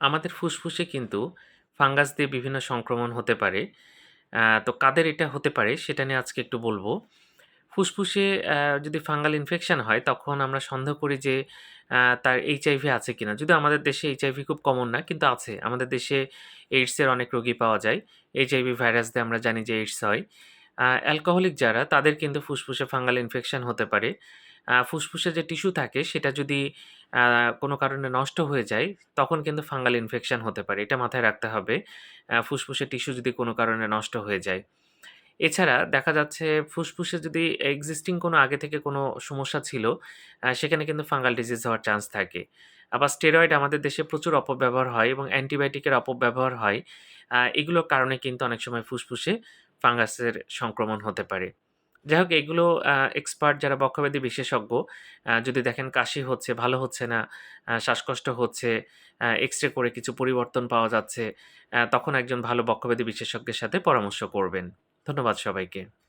আমাদের ফুসফুসে কিন্তু ফাঙ্গাস দিয়ে বিভিন্ন সংক্রমণ হতে পারে। তো কাদের এটা হতে পারে সেটা নিয়ে আজকে একটু বলব ফুসফুসে যদি ফাঙ্গাল ইনফেকশান হয় তখন আমরা সন্দেহ করি যে তার এইচআইভি আছে কিনা। যদিও আমাদের দেশে এইচআইভি খুব কমন না, কিন্তু আছে। আমাদের দেশে এইডসের অনেক রোগী পাওয়া যায়। এইচআইভি ভাইরাস দিয়ে আমরা জানি যে এইডস হয়। অ্যালকোহলিক যারা, তাদের কিন্তু ফুসফুসে ফাঙ্গাল ইনফেকশান হতে পারে। ফুসফুসে যে টিস্যু থাকে সেটা যদি কোনো কারণে নষ্ট হয়ে যায় তখন কিন্তু ফাঙ্গাল ইনফেকশান হতে পারে। এটা মাথায় রাখতে হবে। আ ফুসফুসের টিস্যু যদি কোনো কারণে নষ্ট হয়ে যায়। এছাড়া দেখা যাচ্ছে ফুসফুসে যদি এক্সিস্টিং কোনো আগে থেকে কোনো সমস্যা ছিল, সেখানে কিন্তু ফাঙ্গাল ডিজিজ হওয়ার চান্স থাকে। আবার স্টেরয়েড আমাদের দেশে প্রচুর অপব্যবহার হয় এবং অ্যান্টিবায়োটিকের অপব্যবহার হয়। এগুলোর কারণে কিন্তু অনেক সময় ফুসফুসে ফাঙ্গাসের সংক্রমণ হতে পারে। যাই হোক এগুলো এক্সপার্ট যারা বক্ষব্যাধি বিশেষজ্ঞ যদি দেখেন কাশি হচ্ছে, ভালো হচ্ছে না, শ্বাসকষ্ট হচ্ছে, এক্স-রে করে কিছু পরিবর্তন পাওয়া যাচ্ছে, তখন একজন ভালো বক্ষব্যাধি বিশেষজ্ঞের সাথে পরামর্শ করবেন। ধন্যবাদ সবাইকে।